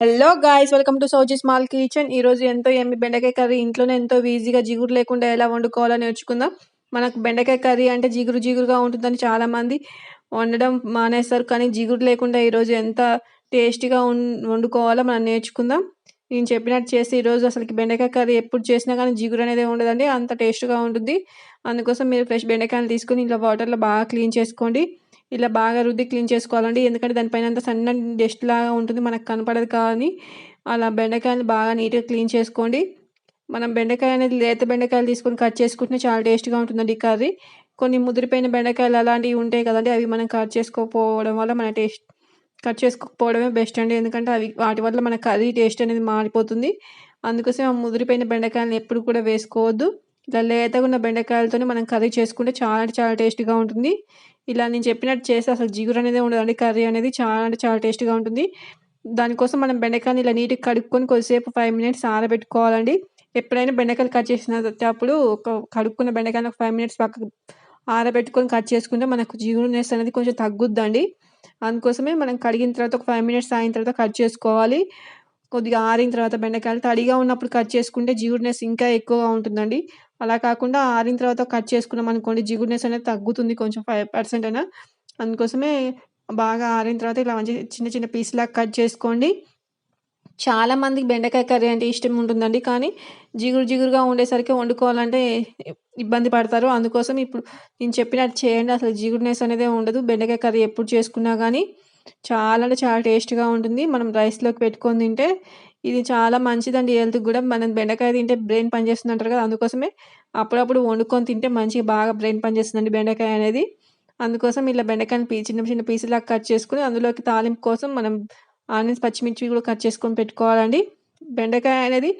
Hello guys welcome to Souji small kitchen ఈరోజు ఎంతో ఎమ్మి బెండకాయ కర్రీ. ఇంట్లోనే ఎంతో ఈజీగా జిగురు లేకుండా ఎలా వండుకోవాలో నేర్చుకుందాం. మనకు బెండకాయ కర్రీ అంటే జిగురు జిగురుగా ఉంటుందని చాలామంది వండడం మానేస్తారు. కానీ జిగురు లేకుండా ఈరోజు ఎంత టేస్టీగా వండుకోవాలో మనం నేర్చుకుందాం. నేను చెప్పినట్టు చేసి ఈరోజు అసలుకి బెండకాయ కర్రీ ఎప్పుడు చేసినా కానీ జిగురు అనేది ఉండదండి. అంత టేస్ట్గా ఉంటుంది. అందుకోసం మీరు ఫ్రెష్ బెండకాయలు తీసుకొని ఇంట్లో వాటర్లో బాగా క్లీన్ చేసుకోండి. ఇలా బాగా రుద్ది క్లీన్ చేసుకోవాలండి. ఎందుకంటే దానిపైన అంత సన్న డస్ట్ లాగా ఉంటుంది మనకు కనపడదు కానీ అలా బెండకాయలు బాగా నీట్గా క్లీన్ చేసుకోండి. మనం బెండకాయ అనేది లేత బెండకాయలు తీసుకొని కట్ చేసుకుంటే చాలా టేస్ట్గా ఉంటుందండి ఈ కర్రీ. కొన్ని ముదిరిపోయిన బెండకాయలు అలాంటివి ఉంటాయి కదండి అవి మనం కట్ చేసుకోకపోవడం వల్ల మన టేస్ట్ కట్ చేసుకోకపోవడమే బెస్ట్ అండి. ఎందుకంటే అవి వాటి వల్ల మన కర్రీ టేస్ట్ అనేది మారిపోతుంది. అందుకోసం ఆ ముదిరిపోయిన బెండకాయలను ఎప్పుడు కూడా వేసుకోవద్దు. ఇలా లేతగా ఉన్న బెండకాయలతో మనం కర్రీ చేసుకుంటే చాలా అంటే చాలా టేస్ట్గా ఉంటుంది. ఇలా నేను చెప్పినట్టు చేస్తే అసలు జిగురు అనేది ఉండదండి. కర్రీ అనేది చాలా అంటే చాలా టేస్ట్గా ఉంటుంది. దానికోసం మనం బెండకాయని ఇలా నీట్గా కడుక్కొని కొద్దిసేపు ఫైవ్ మినిట్స్ ఆరబెట్టుకోవాలండి. ఎప్పుడైనా బెండకాయలు కట్ చేసినప్పుడు ఒక కడుక్కున్న బెండకాయని ఒక ఫైవ్ మినిట్స్ పక్కకు ఆరబెట్టుకొని కట్ చేసుకుంటే మనకు జిగురునెస్ అనేది కొంచెం తగ్గుద్దండి. అందుకోసమే మనం కడిగిన తర్వాత ఒక ఫైవ్ మినిట్స్ అయిన తర్వాత కట్ చేసుకోవాలి. కొద్దిగా ఆరిన తర్వాత బెండకాయలు తడిగా ఉన్నప్పుడు కట్ చేసుకుంటే జీవుడునెస్ ఇంకా ఎక్కువగా ఉంటుందండి. అలా కాకుండా ఆరిన తర్వాత కట్ చేసుకున్నాం అనుకోండి జిగురునెస్ అనేది తగ్గుతుంది కొంచెం ఫైవ్ పర్సెంట్ అయినా. అందుకోసమే బాగా ఆరిన తర్వాత ఇలా మంచి చిన్న చిన్న పీస్లా కట్ చేసుకోండి. చాలామందికి బెండకాయ కర్రీ అంటే ఇష్టం ఉంటుందండి కానీ జిగురు జిగురుగా ఉండేసరికి వండుకోవాలంటే ఇబ్బంది పడతారు. అందుకోసం ఇప్పుడు నేను చెప్పినట్టు చేయండి అసలు జిగురునెస్ అనేది ఉండదు. బెండకాయ కర్రీ ఎప్పుడు చేసుకున్నా కానీ చాలా అంటే చాలా టేస్ట్గా ఉంటుంది. మనం రైస్లోకి పెట్టుకొని తింటే ఇది చాలా మంచిదండి. హెల్త్కి కూడా మనం బెండకాయ తింటే బ్రెయిన్ పనిచేస్తుంది అంటారు కదా అందుకోసమే అప్పుడప్పుడు వండుకొని తింటే మంచిగా బాగా బ్రెయిన్ పనిచేస్తుందండి బెండకాయ అనేది. అందుకోసం ఇలా బెండకాయని పీ చిన్న చిన్న పీసులాగా కట్ చేసుకుని అందులోకి తాలింపు కోసం మనం ఆనియన్స్ పచ్చిమిర్చి కూడా కట్ చేసుకొని పెట్టుకోవాలండి. బెండకాయ అనేది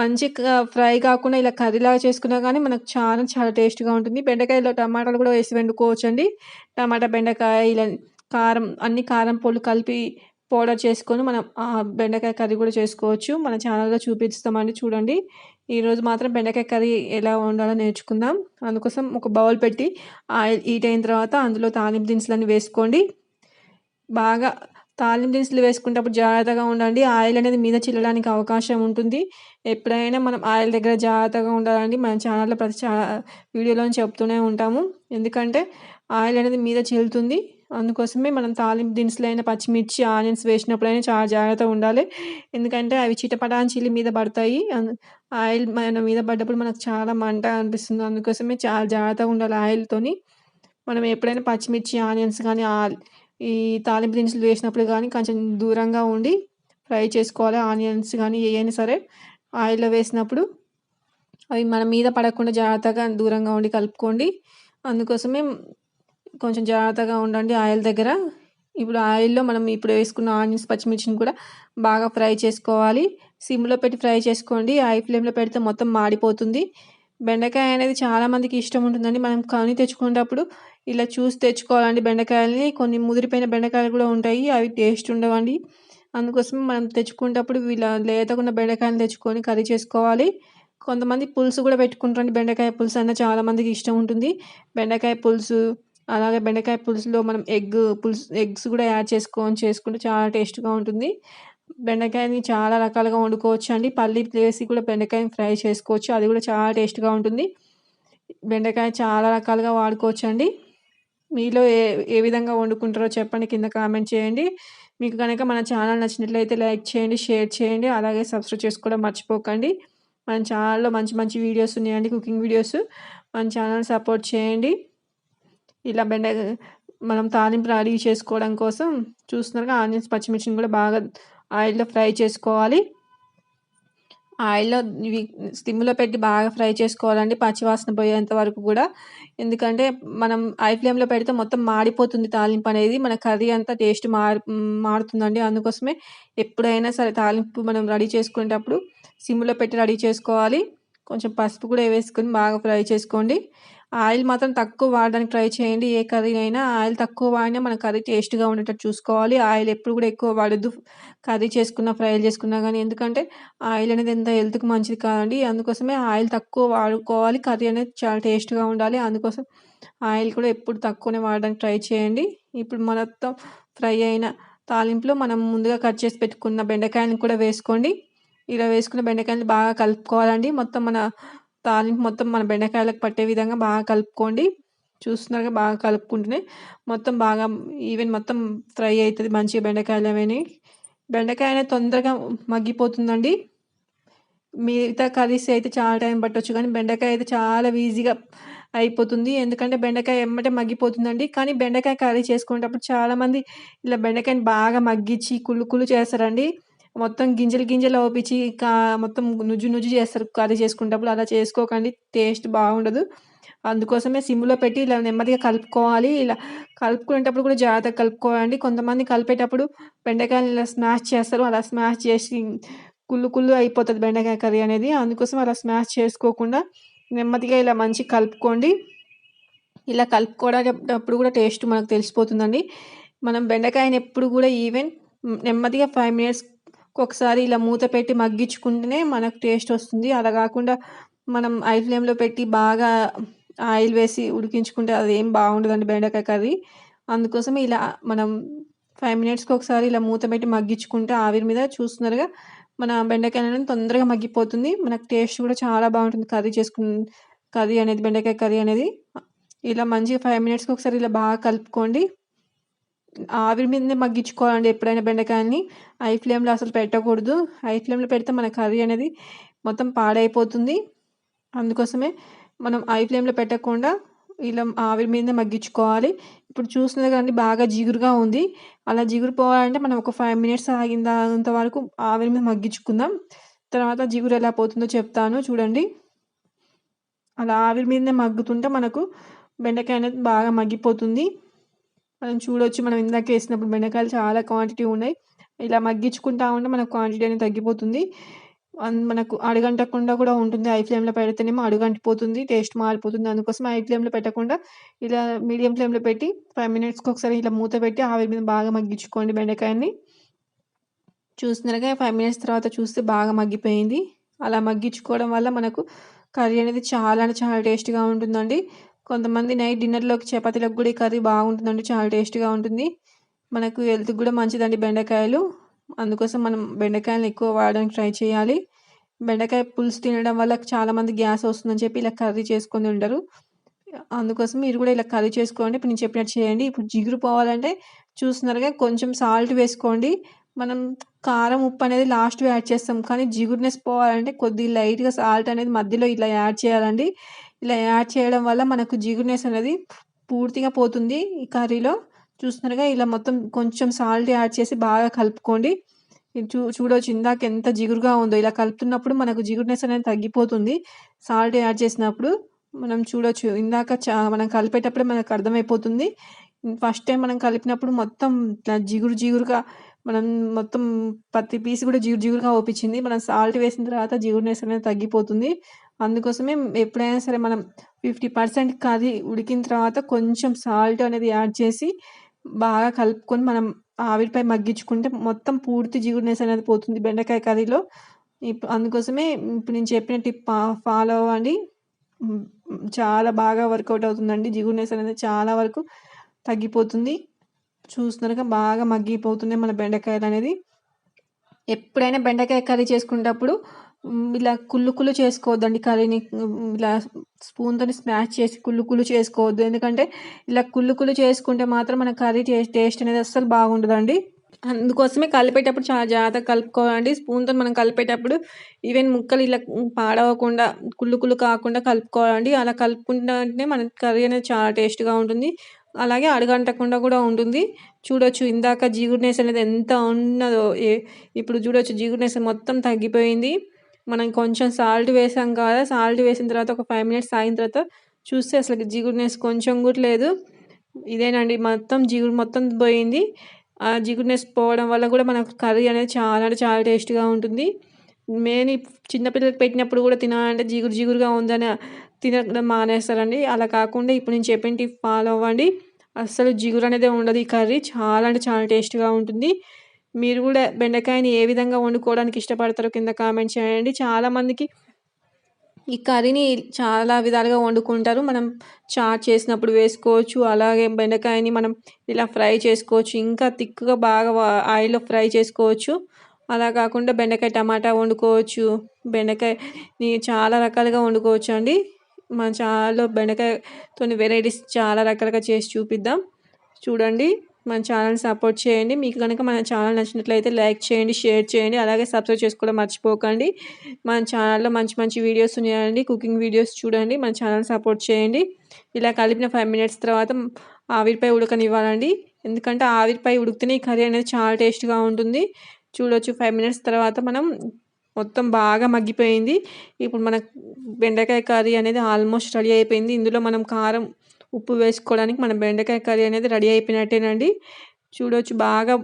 మంచిగా ఫ్రై కాకుండా ఇలా కర్రీలాగా చేసుకున్నా కానీ మనకు చాలా చాలా టేస్ట్గా ఉంటుంది. బెండకాయలో టమాటాలు కూడా వేసి వండుకోవచ్చు అండి టమాటా బెండకాయ ఇలా కారం అన్ని కారం పొళ్ళు కలిపి పౌడర్ చేసుకొని మనం బెండకాయ కర్రీ కూడా చేసుకోవచ్చు. మన ఛానల్లో చూపిస్తామండి చూడండి. ఈరోజు మాత్రం బెండకాయ కర్రీ ఎలా వండాలో నేర్చుకుందాం. అందుకోసం ఒక బౌల్ పెట్టి ఆయిల్ హీట్ అయిన తర్వాత అందులో తాలింపు దినుసులన్నీ వేసుకోండి. బాగా తాలింపు దినుసులు వేసుకునేటప్పుడు జాగ్రత్తగా ఉండండి. ఆయిల్ అనేది మీద చిల్లడానికి అవకాశం ఉంటుంది. ఎప్పుడైనా మనం ఆయిల్ దగ్గర జాగ్రత్తగా ఉండాలండి. మన ఛానల్లో ప్రతి ఛా వీడియోలో చెప్తూనే ఉంటాము. ఎందుకంటే ఆయిల్ అనేది మీద చిల్లుతుంది. అందుకోసమే మనం తాలింపు దినుసులైన పచ్చిమిర్చి ఆనియన్స్ వేసినప్పుడైనా చాలా జాగ్రత్తగా ఉండాలి. ఎందుకంటే అవి చిటపటాన్ చిల్లి మీద పడతాయి. ఆయిల్ మన మీద పడ్డప్పుడు మనకు చాలా మంట అనిపిస్తుంది. అందుకోసమే చాలా జాగ్రత్తగా ఉండాలి ఆయిల్తోని. మనం ఎప్పుడైనా పచ్చిమిర్చి ఆనియన్స్ కానీ ఈ తాలింపు దినుసులు వేసినప్పుడు కానీ కొంచెం దూరంగా ఉండి ఫ్రై చేసుకోవాలి. ఆనియన్స్ కానీ ఏవైనా సరే ఆయిల్లో వేసినప్పుడు అవి మన మీద పడకుండా జాగ్రత్తగా దూరంగా ఉండి కలుపుకోండి. అందుకోసమే కొంచెం జాగ్రత్తగా ఉండండి ఆయిల్ దగ్గర. ఇప్పుడు ఆయిల్లో మనం ఇప్పుడు వేసుకున్న ఆనియన్స్ పచ్చిమిర్చిని కూడా బాగా ఫ్రై చేసుకోవాలి. సిమ్లో పెట్టి ఫ్రై చేసుకోండి. హై ఫ్లేమ్లో పెడితే మొత్తం మాడిపోతుంది. బెండకాయ అనేది చాలామందికి ఇష్టం ఉంటుందండి. మనం కొని తెచ్చుకునేటప్పుడు ఇలా చూసి తెచ్చుకోవాలండి బెండకాయలని. కొన్ని ముదిరిపోయిన బెండకాయలు కూడా ఉంటాయి. అవి టేస్ట్ ఉండవండి. అందుకోసం మనం తెచ్చుకునేటప్పుడు ఇలా లేతకున్న బెండకాయలు తెచ్చుకొని కర్రీ చేసుకోవాలి. కొంతమంది పులుసు కూడా పెట్టుకుంటారండి. బెండకాయ పులుసు అన్న చాలామందికి ఇష్టం ఉంటుంది. బెండకాయ పులుసు అలాగే బెండకాయ పులుసులో మనం ఎగ్ పులుసు ఎగ్స్ కూడా యాడ్ చేసుకొని చేసుకుంటే చాలా టేస్ట్గా ఉంటుంది. బెండకాయని చాలా రకాలుగా వండుకోవచ్చు అండి. పల్లి వేసి కూడా బెండకాయని ఫ్రై చేసుకోవచ్చు. అది కూడా చాలా టేస్ట్గా ఉంటుంది. బెండకాయ చాలా రకాలుగా వాడుకోవచ్చు అండి. మీలో ఏ ఏ విధంగా వండుకుంటారో చెప్పండి. కింద కామెంట్ చేయండి. మీకు కనుక మన ఛానల్ నచ్చినట్లయితే లైక్ చేయండి షేర్ చేయండి. అలాగే సబ్స్క్రైబ్ చేసుకోవడం మర్చిపోకండి. మన ఛానల్లో మంచి మంచి వీడియోస్ ఉన్నాయండి. Cooking videos. మన ఛానల్ సపోర్ట్ చేయండి. ఇలా బెండ మనం తాలింపు రెడీ చేసుకోవడం కోసం చూస్తున్నారుగా ఆనియన్స్ పచ్చిమిర్చిని కూడా బాగా ఆయిల్లో ఫ్రై చేసుకోవాలి. ఆయిల్లో ఇవి స్టిమ్లో పెట్టి బాగా ఫ్రై చేసుకోవాలండి పచ్చివాసన పోయేంత వరకు కూడా. ఎందుకంటే మనం ఐ ఫ్లేమ్లో పెడితే మొత్తం మాడిపోతుంది తాలింపు అనేది మన కర్రీ అంతా టేస్ట్ మారు మారుతుందండి. అందుకోసమే ఎప్పుడైనా సరే తాలింపు మనం రెడీ చేసుకునేటప్పుడు సిమ్లో పెట్టి రెడీ చేసుకోవాలి. కొంచెం పసుపు కూడా వేసుకొని బాగా ఫ్రై చేసుకోండి. ఆయిల్ మాత్రం తక్కువ వాడడానికి ట్రై చేయండి. ఏ కర్రీనైనా ఆయిల్ తక్కువ వాడినా మన కర్రీ టేస్ట్గా ఉండేటట్టు చూసుకోవాలి. ఆయిల్ ఎప్పుడు కూడా ఎక్కువ వాడద్దు. కర్రీ చేసుకున్న ఫ్రైలు చేసుకున్నా కానీ ఎందుకంటే ఆయిల్ అనేది ఎంత హెల్త్కి మంచిది కాదండి. అందుకోసమే ఆయిల్ తక్కువ వాడుకోవాలి. కర్రీ అనేది చాలా టేస్ట్గా ఉండాలి. అందుకోసం ఆయిల్ కూడా ఎప్పుడు తక్కువనే వాడడానికి ట్రై చేయండి. ఇప్పుడు మొత్తం ఫ్రై అయిన తాలింపులో మనం ముందుగా కట్ చేసి పెట్టుకున్న బెండకాయలను కూడా వేసుకోండి. ఇలా వేసుకున్న బెండకాయలు బాగా కలుపుకోవాలండి. మొత్తం మన తాలింపు మొత్తం మన బెండకాయలకు పట్టే విధంగా బాగా కలుపుకోండి. చూస్తున్నారుగా బాగా కలుపుకుంటేనే మొత్తం బాగా ఈవెన్ మొత్తం ఫ్రై అవుతుంది మంచిగా బెండకాయలు అవన్నీ. బెండకాయ అనేది తొందరగా మగ్గిపోతుందండి. మిగతా కర్రీస్ అయితే చాలా టైం పట్టవచ్చు కానీ బెండకాయ అయితే చాలా ఈజీగా అయిపోతుంది. ఎందుకంటే బెండకాయ ఎమ్మటే మగ్గిపోతుందండి. కానీ బెండకాయ కర్రీ చేసుకునేటప్పుడు చాలామంది ఇలా బెండకాయని బాగా మగ్గించి కుళ్ళు కుళ్ళు చేస్తారండి. మొత్తం గింజలు గింజలు ఓపించి కా మొత్తం నుజ్జు నుజ్జు చేస్తారు. కర్రీ చేసుకునేటప్పుడు అలా చేసుకోకండి. టేస్ట్ బాగుండదు. అందుకోసమే సిమ్లో పెట్టి ఇలా నెమ్మదిగా కలుపుకోవాలి. ఇలా కలుపుకునేటప్పుడు కూడా జాగ్రత్తగా కలుపుకోవాలండి. కొంతమంది కలిపేటప్పుడు బెండకాయలు ఇలా స్మాష్ చేస్తారు. అలా స్మాష్ చేసి కుళ్ళు కుళ్ళు అయిపోతుంది బెండకాయ కర్రీ అనేది. అందుకోసం అలా స్మాష్ చేసుకోకుండా నెమ్మదిగా ఇలా మంచి కలుపుకోండి. ఇలా కలుపుకోవడానికి కూడా టేస్ట్ మనకు తెలిసిపోతుందండి. మనం బెండకాయని ఎప్పుడు కూడా ఈవెన్ నెమ్మదిగా ఫైవ్ మినిట్స్ ఒకసారి ఇలా మూత పెట్టి మగ్గించుకుంటేనే మనకు టేస్ట్ వస్తుంది. అలా కాకుండా మనం ఐ ఫ్లేమ్లో పెట్టి బాగా ఆయిల్ వేసి ఉడికించుకుంటే అది ఏం బాగుండదండి బెండకాయ కర్రీ. అందుకోసం ఇలా మనం ఫైవ్ మినిట్స్కి ఒకసారి ఇలా మూత పెట్టి మగ్గించుకుంటే ఆవిరి మీద చూస్తున్నారుగా మన బెండకాయ అనేది తొందరగా మగ్గిపోతుంది. మనకు టేస్ట్ కూడా చాలా బాగుంటుంది కర్రీ చేసుకున్న కర్రీ అనేది బెండకాయ కర్రీ అనేది. ఇలా మంచిగా ఫైవ్ మినిట్స్కి ఒకసారి ఇలా బాగా కలుపుకోండి. ఆవిరి మీదనే మగ్గించుకోవాలండి ఎప్పుడైనా బెండకాయని హై ఫ్లేమ్లో అసలు పెట్టకూడదు. హై ఫ్లేమ్లో పెడితే మన కర్రీ అనేది మొత్తం పాడైపోతుంది. అందుకోసమే మనం హై ఫ్లేమ్లో పెట్టకుండా ఇలా ఆవిరి మీదనే మగ్గించుకోవాలి. ఇప్పుడు చూస్తున్నది కానీ బాగా జిగురుగా ఉంది. అలా జిగురు పోవాలంటే మనం ఒక ఫైవ్ మినిట్స్ ఆగిందంత వరకు ఆవిరి మీద మగ్గించుకుందాం. తర్వాత జిగురు ఎలా పోతుందో చెప్తాను. చూడండి. అలా ఆవిరి మీదనే మగ్గుతుంటే మనకు బెండకాయ అనేది బాగా మగ్గిపోతుంది. మనం చూడొచ్చు. మనం ఇందాక వేసినప్పుడు బెండకాయలు చాలా క్వాంటిటీ ఉన్నాయి. ఇలా మగ్గించుకుంటా ఉంటే మనకు క్వాంటిటీ అనేది తగ్గిపోతుంది. మనకు అడుగంటకుండా కూడా ఉంటుంది. ఐ ఫ్లేమ్లో పెడితేనేమో అడుగంటిపోతుంది. టేస్ట్ మారిపోతుంది. అందుకోసం ఐ ఫ్లేమ్లో పెట్టకుండా ఇలా మీడియం ఫ్లేమ్లో పెట్టి ఫైవ్ మినిట్స్కి ఒకసారి ఇలా మూత పెట్టి ఆవిరి మీద బాగా మగ్గించుకోండి బెండకాయని చూస్తున్నారుగా ఫైవ్ మినిట్స్ తర్వాత చూస్తే బాగా మగ్గిపోయింది. అలా మగ్గించుకోవడం వల్ల మనకు కర్రీ అనేది చాలా అంటే చాలా టేస్ట్గా ఉంటుందండి. కొంతమంది నైట్ డిన్నర్లోకి చపాతీలకు కూడా ఈ కర్రీ బాగుంటుందండి. చాలా టేస్ట్గా ఉంటుంది. మనకు హెల్త్కి కూడా మంచిదండి బెండకాయలు. అందుకోసం మనం బెండకాయలను ఎక్కువ వాడడానికి ట్రై చేయాలి. బెండకాయ పులుసు తినడం వల్ల చాలామంది గ్యాస్ వస్తుందని చెప్పి ఇలా కర్రీ చేసుకొని ఉంటారు అందుకోసం మీరు కూడా ఇలా కర్రీ చేసుకోండి. ఇప్పుడు నేను చెప్పినట్టు చేయండి. ఇప్పుడు జిగురు పోవాలంటే చూస్తున్నారుగా కొంచెం సాల్ట్ వేసుకోండి. మనం కారం ఉప్పు అనేది లాస్ట్ యాడ్ చేస్తాం. కానీ జిగురునెస్ పోవాలంటే కొద్దిగా లైట్గా సాల్ట్ అనేది మధ్యలో ఇలా యాడ్ చేయాలండి. ఇలా యాడ్ చేయడం వల్ల మనకు జిగురునెస్ అనేది పూర్తిగా పోతుంది ఈ కర్రీలో. చూస్తున్నారుగా ఇలా మొత్తం కొంచెం సాల్ట్ యాడ్ చేసి బాగా కలుపుకోండి. చూ చూడవచ్చు ఇందాక ఎంత జిగురుగా ఉందో. ఇలా కలుపుతున్నప్పుడు మనకు జిగురునెస్ అనేది తగ్గిపోతుంది. సాల్ట్ యాడ్ చేసినప్పుడు మనం చూడొచ్చు. ఇందాక చా మనం కలిపేటప్పుడే మనకు అర్థమైపోతుంది. ఫస్ట్ టైం మనం కలిపినప్పుడు మొత్తం జిగురు జిగురుగా మనం మొత్తం ప్రతి పీస్ కూడా జిగురు జిగురుగా ఓపించింది. మనం సాల్ట్ వేసిన తర్వాత జిగురునెస్ అనేది తగ్గిపోతుంది. అందుకోసమే ఎప్పుడైనా సరే మనం ఫిఫ్టీ పర్సెంట్ కర్రీ ఉడికిన తర్వాత కొంచెం సాల్ట్ అనేది యాడ్ చేసి బాగా కలుపుకొని మనం ఆవిరిపై మగ్గించుకుంటే మొత్తం పూర్తి జిగురునెస్ అనేది పోతుంది బెండకాయ కర్రీలో. ఇప్పుడు అందుకోసమే ఇప్పుడు నేను చెప్పిన టిప్ ఫాలో అవ్వండి. చాలా బాగా వర్కౌట్ అవుతుందండి. జిగురునెస్ అనేది చాలా వరకు తగ్గిపోతుంది. చూస్తున్నారుగా బాగా మగ్గిపోతున్నాయి మన బెండకాయలు అనేది. ఎప్పుడైనా బెండకాయ కర్రీ చేసుకునేటప్పుడు ఇలా కుళ్ళు కుళ్ళు చేసుకోవద్దండి. కర్రీని ఇలా స్పూన్తో స్మాష్ చేసి కుళ్ళు కుళ్ళు చేసుకోవద్దు. ఎందుకంటే ఇలా కుళ్ళు కుళ్ళు చేసుకుంటే మాత్రం మన కర్రీ టేస్ట్ అనేది అస్సలు బాగుండదండి. అందుకోసమే కలిపేటప్పుడు చాలా జాగ్రత్తగా కలుపుకోవాలండి. స్పూన్తో మనం కలిపేటప్పుడు ఈవెన్ ముక్కలు ఇలా పాడవకుండా కుళ్ళు కుళ్ళు కాకుండా కలుపుకోవాలండి. అలా కలుపుకుంటే మన కర్రీ అనేది చాలా టేస్ట్గా ఉంటుంది. అలాగే అడగంటకుండా కూడా ఉంటుంది. చూడొచ్చు ఇందాక జిగురునెస్ అనేది ఎంత ఉన్నదో. ఇప్పుడు చూడొచ్చు జిగురునెస్ మొత్తం తగ్గిపోయింది. మనం కొంచెం సాల్ట్ వేసాం కదా సాల్ట్ వేసిన తర్వాత ఒక ఫైవ్ మినిట్స్ ఆగిన తర్వాత చూస్తే అసలు జిగురునెస్ కొంచెం కూడా లేదు. ఇదేనండి మొత్తం జిగురు మొత్తం పోయింది. ఆ జిగురునెస్ పోవడం వల్ల కూడా మనకు కర్రీ అనేది చాలా అంటే చాలా టేస్ట్గా ఉంటుంది. మెయిన్ చిన్నపిల్లలకు పెట్టినప్పుడు కూడా తినాలంటే జిగురు జిగురుగా ఉందని తినడం మానేస్తారండి. అలా కాకుండా ఇప్పుడు నేను చెప్పిన టిప్ ఫాలో అవ్వండి. అస్సలు జిగురు అనేది ఉండదు ఈ కర్రీ. చాలా అంటే చాలా టేస్ట్గా ఉంటుంది. మీరు కూడా బెండకాయని ఏ విధంగా వండుకోవడానికి ఇష్టపడతారో కింద కామెంట్ చేయండి. చాలామందికి ఈ కర్రీని చాలా విధాలుగా వండుకుంటారు. మనం చాట్ చేసినప్పుడు వేసుకోవచ్చు. అలాగే బెండకాయని మనం ఇలా ఫ్రై చేసుకోవచ్చు. ఇంకా థిక్గా బాగా ఆయిల్లో ఫ్రై చేసుకోవచ్చు. అలా కాకుండా బెండకాయ టమాటా వండుకోవచ్చు. బెండకాయని చాలా రకాలుగా వండుకోవచ్చు అండి. మన చాలా బెండకాయతో వెరైటీస్ చాలా రకాలుగా చేసి చూపిద్దాం. చూడండి. మన ఛానల్ సపోర్ట్ చేయండి. మీకు కనుక మన ఛానల్ నచ్చినట్లయితే లైక్ చేయండి షేర్ చేయండి. అలాగే సబ్స్క్రైబ్ చేసుకోవడం మర్చిపోకండి. మన ఛానల్లో మంచి మంచి వీడియోస్ ఉన్నాయండి. కుకింగ్ వీడియోస్ చూడండి. మన ఛానల్ సపోర్ట్ చేయండి. ఇలా కలిపిన ఫైవ్ మినిట్స్ తర్వాత ఆవిరిపై ఉడకనివ్వాలండి. ఎందుకంటే ఆవిరిపై ఉడికితేనే ఈ కర్రీ అనేది చాలా టేస్ట్గా ఉంటుంది. చూడొచ్చు ఫైవ్ మినిట్స్ తర్వాత మనం మొత్తం బాగా మగ్గిపోయింది. ఇప్పుడు మన బెండకాయ కర్రీ అనేది ఆల్మోస్ట్ రెడీ అయిపోయింది. ఇందులో మనం కారం ఉప్పు వేసుకోవడానికి మన బెండకాయ కర్రీ అనేది రెడీ అయిపోయినట్టేనండి. చూడవచ్చు బాగా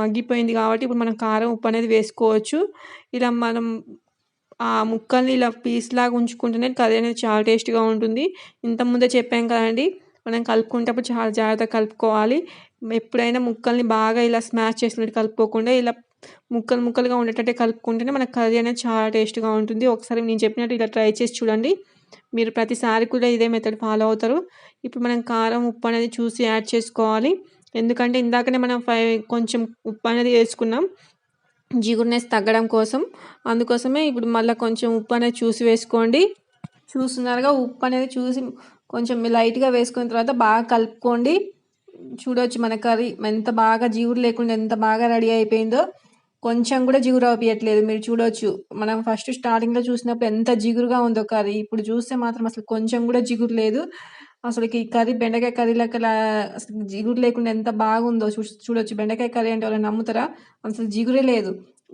మగ్గిపోయింది కాబట్టి ఇప్పుడు మనం కారం ఉప్పు అనేది వేసుకోవచ్చు. ఇలా మనం ఆ ముక్కల్ని ఇలా పీస్ లాగా ఉంచుకుంటేనే కర్రీ అనేది చాలా టేస్ట్గా ఉంటుంది. ఇంతకుముందే చెప్పాం కదండి మనం కలుపుకునేటప్పుడు చాలా జాగ్రత్తగా కలుపుకోవాలి. ఎప్పుడైనా ముక్కల్ని బాగా ఇలా స్మాష్ చేసినట్టు కలుపుకోకుండా ఇలా ముక్కలు ముక్కలుగా ఉండేటట్టే కలుపుకుంటేనే మన కర్రీ అనేది చాలా టేస్ట్గా ఉంటుంది. ఒకసారి నేను చెప్పినట్టు ఇలా ట్రై చేసి చూడండి. మీరు ప్రతిసారి కూడా ఇదే మెథడ్ ఫాలో అవుతారు. ఇప్పుడు మనం కారం ఉప్పు అనేది చూసి యాడ్ చేసుకోవాలి. ఎందుకంటే ఇందాకనే మనం ఫై కొంచెం ఉప్పు అనేది వేసుకున్నాం. జిగురునేసి తగ్గడం కోసం. అందుకోసమే ఇప్పుడు మళ్ళీ కొంచెం ఉప్పు అనేది చూసి వేసుకోండి. చూస్తున్నారుగా ఉప్పు అనేది చూసి కొంచెం లైట్గా వేసుకున్న తర్వాత బాగా కలుపుకోండి. చూడవచ్చు మన కర్రీ ఎంత బాగా జీవురు లేకుండా ఎంత బాగా రెడీ అయిపోయిందో. కొంచెం కూడా జిగురు అవుపియట్లేదు మీరు చూడొచ్చు. మనం ఫస్ట్ స్టార్టింగ్లో చూసినప్పుడు ఎంత జిగురుగా ఉందో కర్రీ. ఇప్పుడు చూస్తే మాత్రం అసలు కొంచెం కూడా జిగురు లేదు. అసలుకి కర్రీ బెండకాయ కర్రీ లెక్క అసలు జిగురు లేకుండా ఎంత బాగుందో చూ చూడొచ్చు. బెండకాయ కర్రీ అంటే వాళ్ళు నమ్ముతారా? అసలు జిగురే లేదు.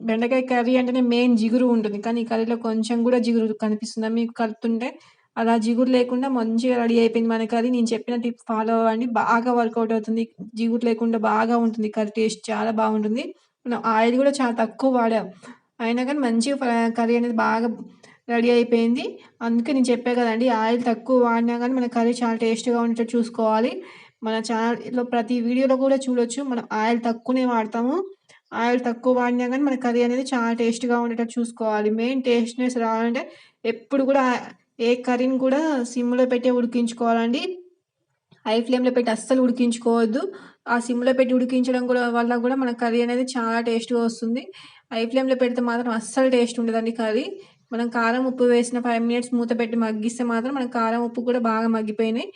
బెండకాయ కర్రీ అంటేనే మెయిన్ జిగురు ఉంటుంది. కానీ ఈ కర్రీలో కొంచెం కూడా జిగురు కనిపిస్తుంది? మీకు కలుపుతుంటే అలా జిగురు లేకుండా మంచిగా రెడీ అయిపోయింది మన కర్రీ. నేను చెప్పిన టిప్ ఫాలో అవ్వండి. బాగా వర్కౌట్ అవుతుంది. జిగురు లేకుండా బాగా ఉంటుంది. కర్రీ టేస్ట్ చాలా బాగుంటుంది. మనం ఆయిల్ కూడా చాలా తక్కువ వాడాం. అయినా కానీ మంచి కర్రీ అనేది బాగా రెడీ అయిపోయింది. అందుకే నేను చెప్పే కదండి ఆయిల్ తక్కువ వాడినా కానీ మన కర్రీ చాలా టేస్ట్గా ఉండేటట్టు చూసుకోవాలి. మన ఛానల్లో ప్రతి వీడియోలో కూడా చూడొచ్చు మనం ఆయిల్ తక్కువనే వాడతాము. ఆయిల్ తక్కువ వాడినా కానీ మన కర్రీ అనేది చాలా టేస్ట్గా ఉండేటట్టు చూసుకోవాలి. మెయిన్ టేస్ట్నెస్ రావాలంటే ఎప్పుడు కూడా ఏ కర్రీని కూడా సిమ్లో పెట్టి ఉడికించుకోవాలండి. హై ఫ్లేమ్లో పెట్టి అస్సలు ఉడికించుకోవద్దు. ఆ సిమ్లో పెట్టి ఉడికించడం కూడా వల్ల కూడా మన కర్రీ అనేది చాలా టేస్ట్గా వస్తుంది. హై ఫ్లేమ్లో పెడితే మాత్రం అస్సలు టేస్ట్ ఉండదండి కర్రీ. మనం కారం ఉప్పు వేసిన ఫైవ్ మినిట్స్ మూత పెట్టి మగ్గిస్తే మాత్రం మన కారం ఉప్పు కూడా బాగా మగ్గిపోయినాయి.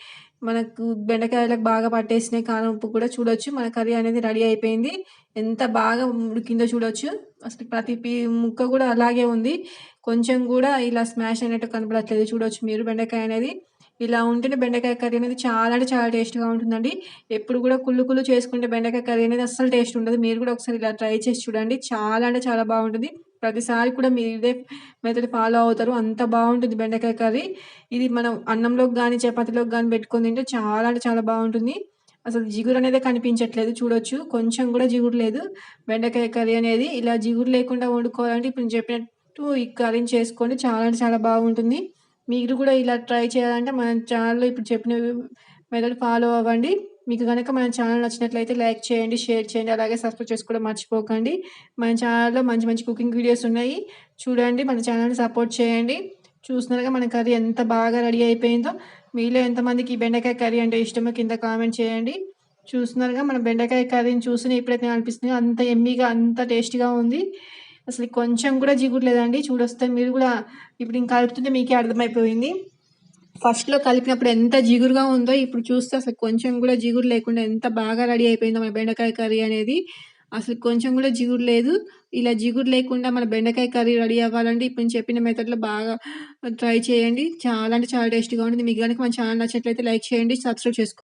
మనకు బెండకాయలకు బాగా పట్టేసినాయి కారం ఉప్పు కూడా చూడొచ్చు. మన కర్రీ అనేది రెడీ అయిపోయింది. ఎంత బాగా ఉడికిందో చూడొచ్చు. అసలు ప్రతి పీ ముక్క కూడా అలాగే ఉంది. కొంచెం కూడా ఇలా స్మాష్ అయినట్టు కనపడట్లేదు. చూడొచ్చు మీరు బెండకాయ అనేది. ఇలా ఉంటేనే బెండకాయ కర్రీ అనేది చాలా అంటే చాలా టేస్ట్గా ఉంటుందండి. ఎప్పుడు కూడా కుళ్ళు కుళ్ళు చేసుకుంటే బెండకాయ కర్రీ అనేది అస్సలు టేస్ట్ ఉండదు. మీరు కూడా ఒకసారి ఇలా ట్రై చేసి చూడండి. చాలా అంటే చాలా బాగుంటుంది. ప్రతిసారి కూడా మీరు ఇదే మెథడ్ ఫాలో అవుతారు. అంత బాగుంటుంది బెండకాయ కర్రీ. ఇది మనం అన్నంలోకి కానీ చపాతీలోకి కానీ పెట్టుకొని తింటే చాలా అంటే చాలా బాగుంటుంది. అసలు జిగురు అనేది కనిపించట్లేదు. చూడొచ్చు. కొంచెం కూడా జిగురు లేదు. బెండకాయ కర్రీ అనేది ఇలా జిగురు లేకుండా వండుకోవాలంటే ఇప్పుడు చెప్పినట్టు ఈ కర్రీని చేసుకోండి. చాలా అంటే చాలా బాగుంటుంది. మీరు కూడా ఇలా ట్రై చేయాలంటే మన ఛానల్లో ఇప్పుడు చెప్పిన మెథడ్ ఫాలో అవ్వండి. మీకు కనుక మన ఛానల్ నచ్చినట్లయితే లైక్ చేయండి షేర్ చేయండి అలాగే సబ్స్క్రైబ్ చేసుకోవడం మర్చిపోకండి. మన ఛానల్లో మంచి మంచి కుకింగ్ వీడియోస్ ఉన్నాయి. చూడండి మన ఛానల్ని సపోర్ట్ చేయండి. చూస్తున్నారుగా మన కర్రీ ఎంత బాగా రెడీ అయిపోయిందో. మీలో ఎంతమందికి ఈ బెండకాయ కర్రీ అంటే ఇష్టమో కింద కామెంట్ చేయండి. చూస్తున్నారుగా మన బెండకాయ కర్రీని చూసిన ఎప్పుడైతే అనిపిస్తుంది. అంత ఎమ్మీగా అంత టేస్టీగా ఉంది. అసలు కొంచెం కూడా జిగురు లేదండి. చూడొస్తే మీరు కూడా ఇప్పుడు ఇంకా కలుపుతుంటే మీకే అర్థమైపోయింది. ఫస్ట్లో కలిపినప్పుడు ఎంత జిగురుగా ఉందో ఇప్పుడు చూస్తే అసలు కొంచెం కూడా జిగురు లేకుండా ఎంత బాగా రెడీ అయిపోయిందో మన బెండకాయ కర్రీ అనేది. అసలు కొంచెం కూడా జిగురు లేదు. ఇలా జిగురు లేకుండా మన బెండకాయ కర్రీ రెడీ అవ్వాలంటే ఇప్పుడు నేను చెప్పిన మెథడ్లో బాగా ట్రై చేయండి. చాలా అంటే చాలా టేస్టీగా ఉంటుంది. మీకు కనుక మన ఛానల్ నచ్చినట్లయితే లైక్ చేయండి సబ్స్క్రైబ్ చేసుకోండి.